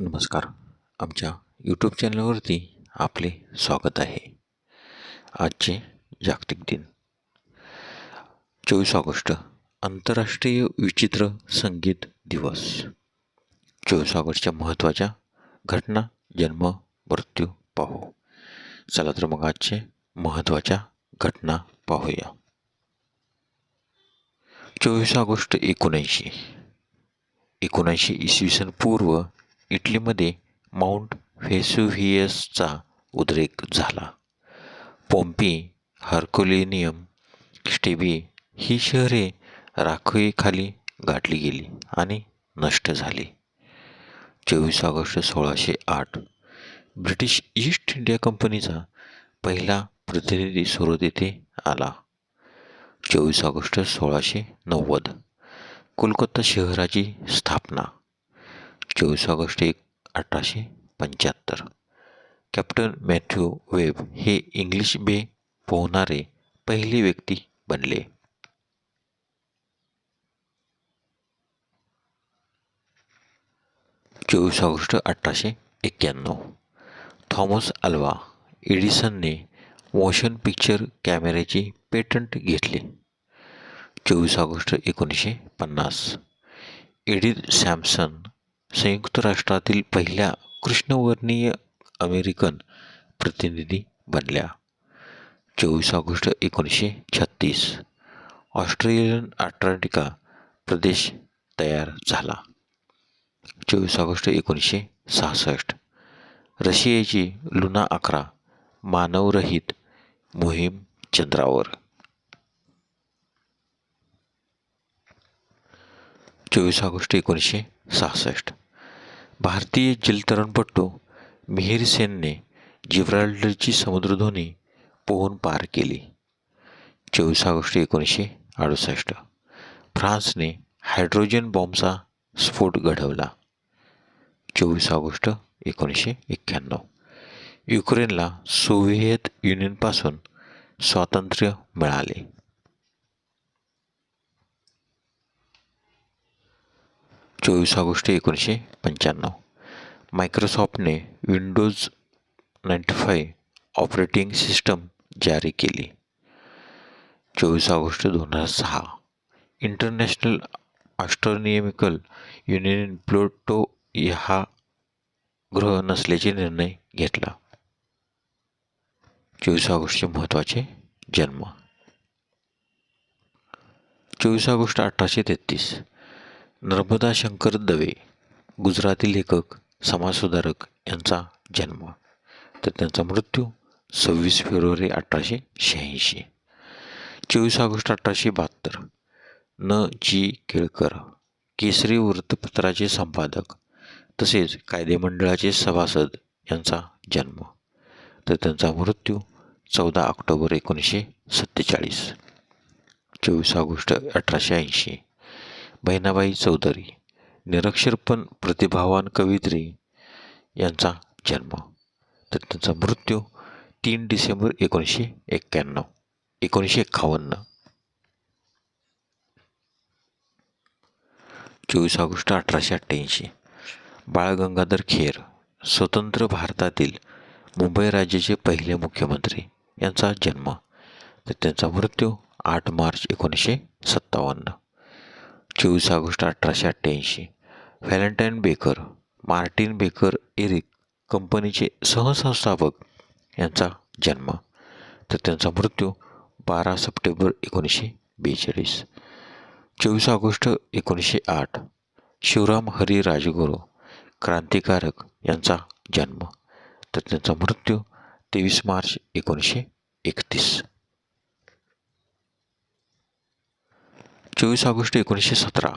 नमस्कार. आमच्या यूट्यूब चॅनलवरती आपले स्वागत आहे. आजचे जागतिक दिन. चोवीस ऑगस्ट आंतरराष्ट्रीय विचित्र संगीत दिवस. चोवीस ऑगस्टच्या महत्त्वाच्या घटना जन्म मृत्यू पाहू. चला तर मग आजचे महत्त्वाच्या घटना पाहूया. चोवीस ऑगस्ट एकोणऐंशी. एकोणऐंशी इसवी सन पूर्व इटलीमध्ये माउंट व्हेसुव्हियसचा उद्रेक झाला. पोम्पी हर्कुलिनियम स्टेबी ही शहरे राखोईखाली गाठली गेली आणि नष्ट झाली. चोवीस ऑगस्ट सोळाशे आठ ब्रिटिश ईस्ट इंडिया कंपनीचा पहिला प्रतिनिधी सुरत येथे आला. चोवीस ऑगस्ट सोळाशे नव्वद कोलकाता शहराची स्थापना चोवीस ऑगस्ट एक अठराशे पंच्याहत्तर कॅप्टन मॅथ्यू वेब हे इंग्लिश बे पोहणारे पहिली व्यक्ती बनले। चोवीस ऑगस्ट अठराशे एक्क्याण्णव थॉमस अल्वा एडिसनने मोशन पिक्चर कॅमेऱ्याचे पेटंट घेतले। चोवीस ऑगस्ट एकोणीसशे पन्नास। एडिथ सॅमसन संयुक्त राष्ट्रातील पहिल्या कृष्णवर्णीय अमेरिकन प्रतिनिधी बनल्या. चोवीस ऑगस्ट एकोणीसशे छत्तीस ऑस्ट्रेलियन अटलांटिका प्रदेश तयार झाला. चोवीस ऑगस्ट एकोणीसशे सहासष्ट रशियाची लुना अकरा मानवरहित मोहीम चंद्रावर. चोवीस ऑगस्ट एकोणीसशे सहासष्ट. भारतीय जलतरणपटू मिहिर सेनने जिब्राल्डरची समुद्रधुनी पोहून पार केली. चोवीस ऑगस्ट एकोणीसशे अडुसष्ट. फ्रान्सने हायड्रोजन बॉम्बचा स्फोट घडवला. चोवीस ऑगस्ट एकोणीसशे एक्क्याण्णव. युक्रेनला सोव्हिएत युनियनपासून स्वातंत्र्य मिळाले. चोवीस ऑगस्ट एकोणीसशे पंच्याण्णव. मायक्रोसॉफ्टने Windows ninety five operating system जारी केली. चोवीस ऑगस्ट दोन हजार सहा. इंटरनॅशनल ऑस्ट्रोनियमिकल युनियन प्लोटो हा ग्रह नसल्याचे निर्णय घेतला. चोवीस ऑगस्टचे महत्त्वाचे जन्म. चोवीस ऑगस्ट अठराशे तेहतीस. नर्मदा शंकर दवे गुजराती लेखक समाजसुधारक यांचा जन्म. तर त्यांचा मृत्यू सव्वीस फेब्रुवारी अठराशे शहाऐंशी. चोवीस ऑगस्ट अठराशे बहात्तर. न. जी. केळकर केसरी वृत्तपत्राचे संपादक तसेच कायदेमंडळाचे सभासद यांचा जन्म. तर त्यांचा मृत्यू चौदा ऑक्टोबर एकोणीसशे सत्तेचाळीस. चोवीस ऑगस्ट अठराशे ऐंशी. बहिणाबाई चौधरी निरक्षरपण प्रतिभावान कवित्री यांचा जन्म. तर त्यांचा मृत्यू तीन डिसेंबर एकोणीसशे एक्क्याण्णव एकोणीसशे एक्कावन्न चोवीस ऑगस्ट अठराशे अठ्ठ्याऐंशी बाळ गंगाधर खेर स्वतंत्र भारतातील मुंबई राज्याचे पहिले मुख्यमंत्री यांचा जन्म. तर त्यांचा मृत्यू आठ मार्च एकोणीसशे सत्तावन्न. चोवीस ऑगस्ट अठराशे अठ्ठ्याऐंशी. व्हॅलेंटाईन बेकर मार्टिन बेकर एरिक कंपनीचे सहसंस्थापक यांचा जन्म. तर त्यांचा मृत्यू बारा सप्टेंबर एकोणीसशे बेचाळीस. चोवीस ऑगस्ट एकोणीसशे आठ. शिवराम हरी राजगुरू क्रांतिकारक यांचा जन्म. तर त्यांचा मृत्यू तेवीस मार्च एकोणीसशे एकतीस. चोवीस ऑगस्ट एकोणीसशे सतरा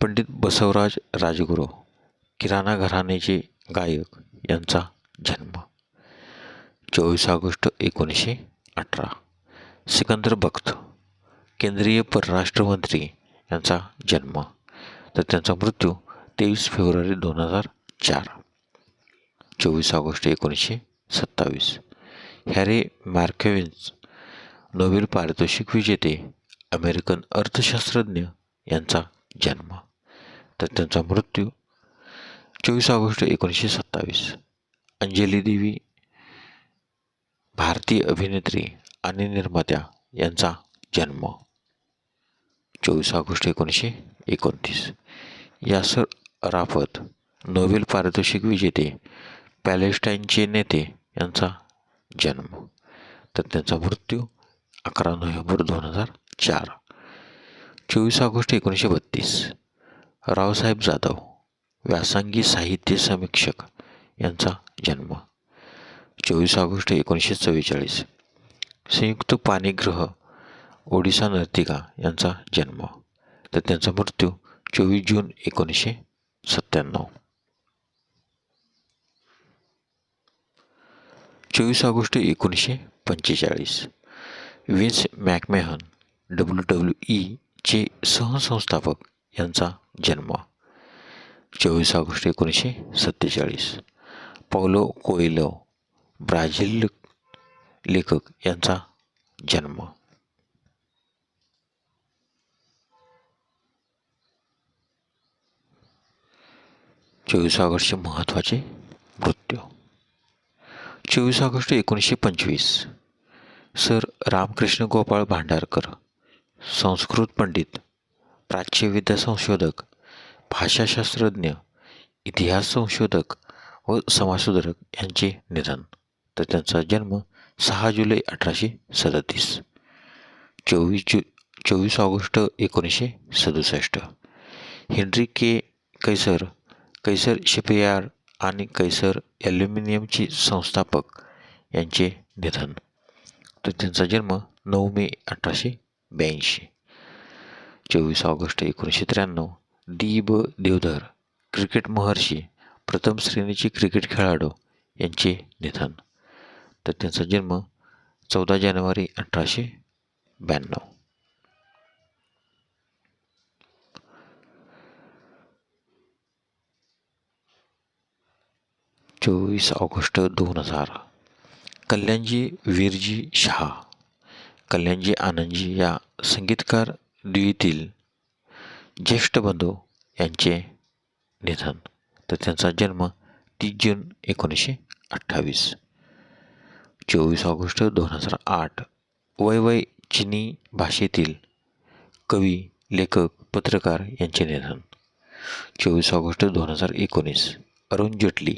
पंडित बसवराज राजगुरू किराणा घराण्याचे गायक यांचा जन्म. चोवीस ऑगस्ट एकोणीसशे अठरा सिकंदर बख्त केंद्रीय परराष्ट्रमंत्री यांचा जन्म. तर त्यांचा मृत्यू तेवीस फेब्रुवारी दोन हजार चार. चोवीस ऑगस्ट एकोणीसशे सत्तावीस हॅरी मार्केविन्स नोबेल पारितोषिक विजेते अमेरिकन अर्थशास्त्रज्ञ यांचा जन्म. तर त्यांचा मृत्यू चोवीस ऑगस्ट एकोणीसशे सत्तावीस. अंजली देवी भारतीय अभिनेत्री आणि निर्मात्या यांचा जन्म चोवीस ऑगस्ट एकोणीसशे एकोणतीस. यासर अराफत नोबेल पारितोषिक विजेते पॅलेस्टाईनचे नेते यांचा जन्म. तर त्यांचा मृत्यू अकरा नोव्हेंबर दोन हजार चार. चोवीस ऑगस्ट एकोणीसशे बत्तीस. रावसाहेब जाधव व्यासंगी साहित्य समीक्षक यांचा जन्म. चोवीस ऑगस्ट एकोणीसशे चव्वेचाळीस. संयुक्त पाणीगृह ओडिसा नर्तिका यांचा जन्म. तर त्यांचा मृत्यू चोवीस जून एकोणीसशे सत्त्याण्णव. चोवीस ऑगस्ट एकोणीसशे पंचेचाळीस. विन्स मॅकमेहन डब्ल्यू डब्ल्यू ईचे सहसंस्थापक यांचा जन्म चोवीस ऑगस्ट एकोणीसशे सत्तेचाळीस. पौलो कोयलो ब्राझील लेखक यांचा जन्म. चोवीस ऑगस्टचे महत्त्वाचे मृत्यू. चोवीस ऑगस्ट एकोणीसशे पंचवीस. सर रामकृष्ण गोपाळ भांडारकर संस्कृत पंडित प्राच्यविद्या संशोधक भाषाशास्त्रज्ञ इतिहास संशोधक व समाजसुधारक यांचे निधन. तर त्यांचा जन्म सहा जुलै अठराशे सदतीस चोवीस जु चोवीस ऑगस्ट एकोणीसशे सदुसष्ट. Henry K. Kaiser Kaiser shipyard आणि कैसर ॲल्युमिनियमचे संस्थापक यांचे निधन. तर त्यांचा जन्म नऊ मे अठराशे ब्याऐंशी. चोवीस ऑगस्ट एकोणीसशे त्र्याण्णव. दीब ब देवधर क्रिकेट महर्षी प्रथम श्रेणीचे क्रिकेट खेळाडू यांचे निधन. तर त्यांचा जन्म चौदा जानेवारी अठराशे ब्याण्णव. चोवीस ऑगस्ट दोन हजार. कल्याणजी वीरजी शहा. कल्याणजी आनंदजी या संगीतकार द्वितील ज्येष्ठ बंधू यांचे निधन. तर त्यांचा जन्म तीस जून एकोणीसशे अठ्ठावीस. चोवीस ऑगस्ट दोन हजार आठ. वैवय चिनी भाषेतील कवी लेखक पत्रकार यांचे निधन. चोवीस ऑगस्ट दोन हजार एकोणीस. अरुण जेटली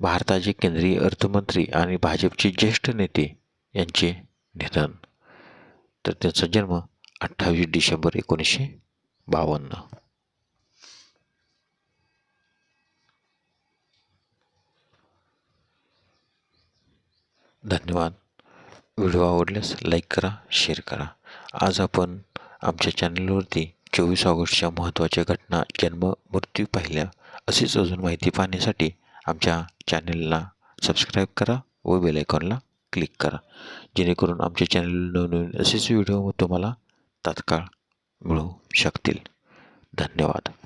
भारताचे केंद्रीय अर्थमंत्री आणि भाजपचे ज्येष्ठ नेते यांचे निधन. तर त्यांचा जन्म अठ्ठावीस डिसेंबर एकोणीसशे बावन्न. धन्यवाद. व्हिडिओ आवडल्यास लाईक करा शेअर करा. आज आपण आमच्या चॅनलवरती चोवीस ऑगस्टच्या महत्त्वाच्या घटना जन्म मृत्यू पाहिल्या अशीच अजून माहिती पाहण्यासाठी आमच्या चॅनलला सबस्क्राईब करा व बेलायकॉनला क्लिक करा. जेणेकरून आमच्या चॅनल नवनवीन असेच व्हिडिओ तुम्हाला तात्काळ मिळू शकतील. धन्यवाद.